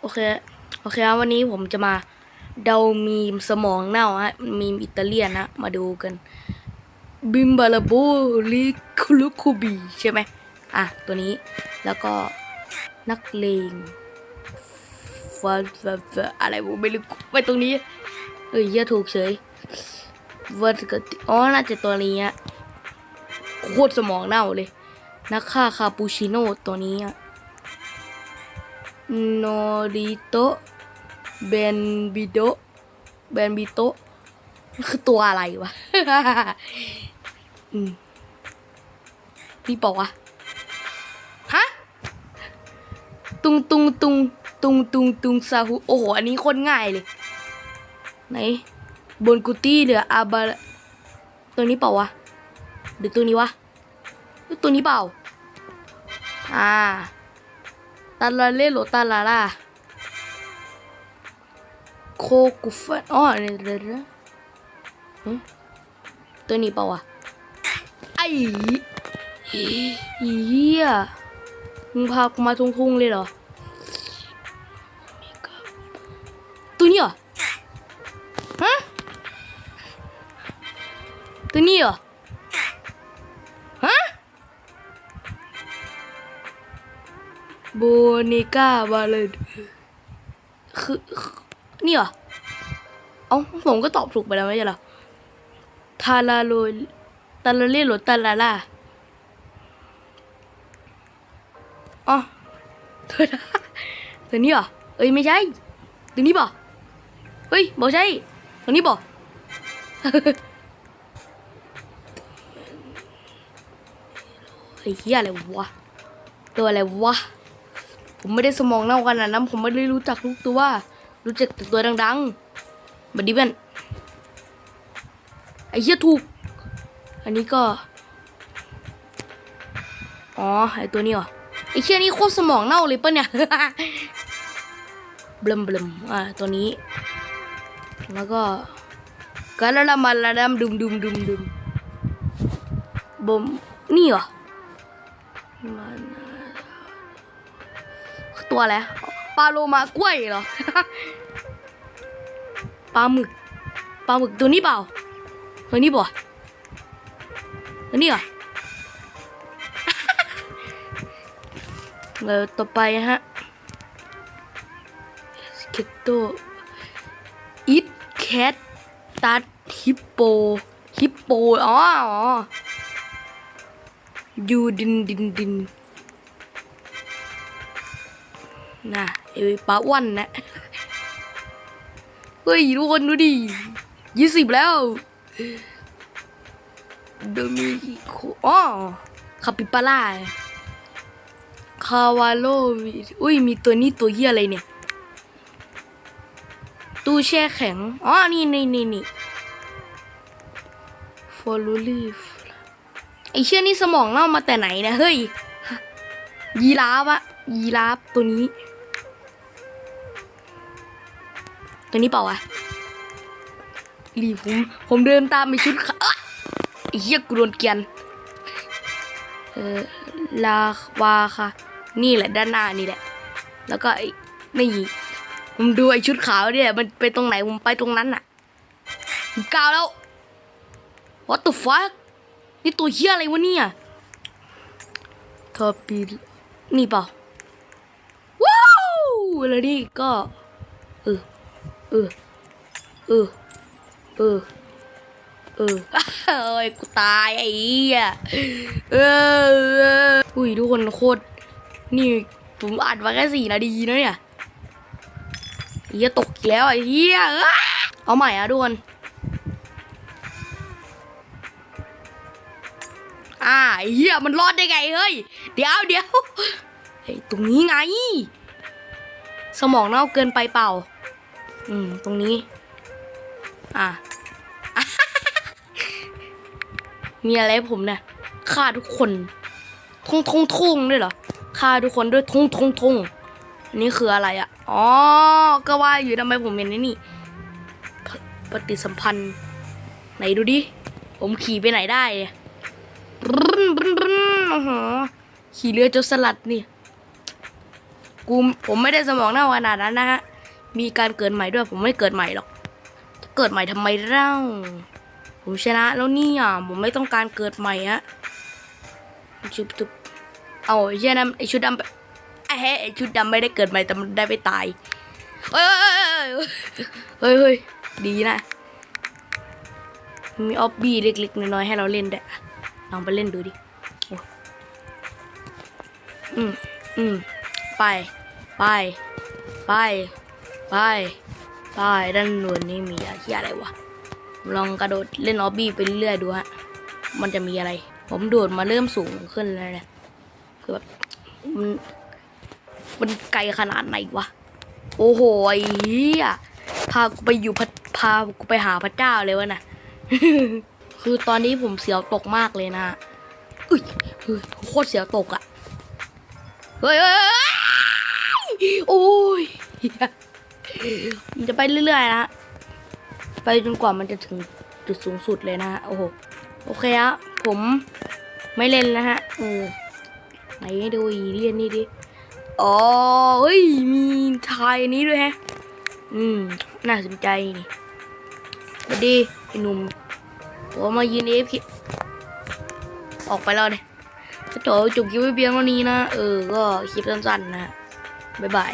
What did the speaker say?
โอเค โอเคครับวันนี้ผมจะมาเดามีมสมองเน่าฮะมีมอิตาเลียนนะ มาดูกัน บิมบาลาโบลิคุลุคูบีใช่ไหมอะ ตัวนี้แล้วก็นักเลงฟาฟาฟาอะไรผมไม่รู้ไปตรงนี้ เอ้ยเหี้ยถูกเฉยวัดกติอ๋อ น่าจะตัวนี้อะโคตรสมองเน่าเลย นักฆ่าคาปูชิโน่ตัวนี้อะ โนริโตะเบนบิโดะเบนบิโตะคือตัวอะไรวะ อืมนี่บอกว่าฮะ ตุงตุงตุงตุงตุงตุงซาฮูโอ้โห อันนี้คนง่ายเลย ไหน บนกุตี้เหลืออาบาตัวนี้เปล่าวะหรือตัวนี้วะ ตัวนี้เปล่า อ่า ตาลาเล่โลตาลาล่าโคกุฟันอ๋อเนี่ยเดี๋ยวตัวนี้เปล่าวะไอ้เหี้ยมึงพากูมาทุ่งๆเลยเหรอ ตัวนี้เหรอ ฮะ ตัวนี้เหรอ บเนก้าบาเลดคือคือนี่เหรอ เอ้าผมก็ตอบถูกไปแล้วไม่ใช่เหรอ ทาราโลตาลาเล่โรตาลาล่าอ๋อตัวนั้นตัวนี้เหรอ เอ้ยไม่ใช่ ตัวนี้ป่ะเฮ้ยบอกใช่ ตัวนี้ป่ะไอ้เหี้ยอะไรวะ ตัวอะไรวะ ผมไม่ได้สมองเน่าขนาดนั้นผมไม่ได้รู้จักทุกตัว รู้จักแต่ตัวดังๆบัดดี้เบนไอ้เหี้ยถูก อันนี้ก็ อ๋อ ไอ้ตัวนี้เหรอ ไอ้เชี่ยนี่โคตรสมองเน่าเลยปะเนี่ย บลมบลมอ่า ตัวนี้ แล้วก็กาลาลามาลาดามดุมดุมดุมดุมบมนี่เหรอมัน ตัวอะไรปลาโลมากล้วยเหรอปลาหมึกปลาหมึกตัวนี้เปล่าตัวนี้เปล่ตัวนี้เหรอแล้วต่อไปฮะสเกตโตอิทแคทตัดฮิปโปฮิปโปอ๋ออ๋อยูดินดินดิน น่ะไอ้ปลาอ้วนนะเฮ้ยทุกคนดูดิยี่สิบแล้วโดมิโคอ๋อคาปิปาร่าคาวาโลวิอุ้ย มีตัวนี้ตัวเหี้ยอะไรเนี่ย ตู้แช่แข็ง อ๋อ นี่นี่นี่นี่ฟอลูลีฟไอเชื่อนี่สมองเล่ามาแต่ไหนนะ เฮ้ย ยีราฟอะยีราฟตัวนี้ ตัวนี้เปล่าวะรีผมผมเดินตามไปชุดขาอ๊ะไอ้เหี้ยกูโดนเกรียนเออลาวาค่ะ นี่แหละด้านหน้านี่แหละ แล้วก็ไอ้นี่ผมดูไอ้ชุดขาวเนี่ยมันไปตรงไหนผมไปตรงนั้นน่ะผมกาวแล้ว what the fuck นี่ตัวเหี้ยอะไรวะเนี่ยทอปีนี่เปล่าว้าวแล้วนี่ก็เออ เออ เออ เออ เออเอ้ย กูตายไอ้เหี้ยเออเออ อุ้ยทุกคนโคตร นี่ผมอัดมาแค่สี่นาทีนะเนี่ยไอ้เหี้ยตกอีกแล้วไอ้เหี้ยเอ้ยเอาใหม่อะทุกคน อ่าไอ้เหี้ยมันรอดได้ไงเฮ้ย เดี๋ยวเดี๋ยวไอ้ตรงนี้ไง สมองเน่าเกินไปเปล่า อืม ตรงนี้ อะ มีอะไรผมเนี่ยฆ่าทุกคนทงทงทงด้วยเหรอฆ่าทุกคนด้วยทงทงทงนนี้คืออะไรอะ่ะ อ๋อ ก็ว่าอยู่ทำไมผมเห็นนี่ ปฏิสัมพันธ์ ไหนดูดิ ผมขี่ไปไหนได้บรึ้นรึนรึนโอ้โหขี่เรือโจรสลัดนี่ กู ผมไม่ได้สมองเน่าขนาดนั้นนะฮะ มีการเกิดใหม่ด้วย ผมไม่เกิดใหม่หรอกจะเกิดใหม่ทำไมเล่าผมชนะแล้วนี่อะผมไม่ต้องการเกิดใหม่ฮะชุบทุบเอาเช่นนั้นไอชุดดำไปไอ้เฮ้ยไอชุดดำไม่ได้เกิดใหม่แต่มันได้ไปตายเฮ้ยเฮ้ยเฮ้ยดีนะ มีออบบี้เล็กๆน้อยๆให้เราเล่นได้ลองไปเล่นดูดิอืมอืมไป ไป ไป ไปไปด้านนู้นนี่มีอะไรวะ ลองกระโดดเล่นออบบี้ไปเรื่อยๆดูฮะ มันจะมีอะไร ผมโดดมาเริ่มสูงขึ้นแล้วเนี่ยคือแบบมันมันไกลขนาดไหนวะ โอ้โหไอ้เหี้ยพากูไปอยู่พพากูไปหาพระเจ้าเลยวะน่ะ คือตอนนี้ผมเสียวตกมากเลยนะอุ้ยโคตรเสียวตกอะเฮ้ยเฮ้ยเฮ้ยโอ้ย มันจะไปเรื่อยๆนะฮะไปจนกว่ามันจะถึงจุดสูงสุดเลยนะฮะโอ้โหโอเคฮะผมไม่เล่นแล้วฮะเออไหนดูอีเลียนนี่ดิอ๋อเฮ้ยมีชายนี้ด้วยฮะอืมน่าสนใจนี่สวัสดีไอ้หนุ่มผมมายืนเอฟออกไปแล้วเนี่ยก็จบจบคลิปไว้เพียงเท่านี้นะ เออ ก็คลิปสั้นๆนะ บ๊ายบาย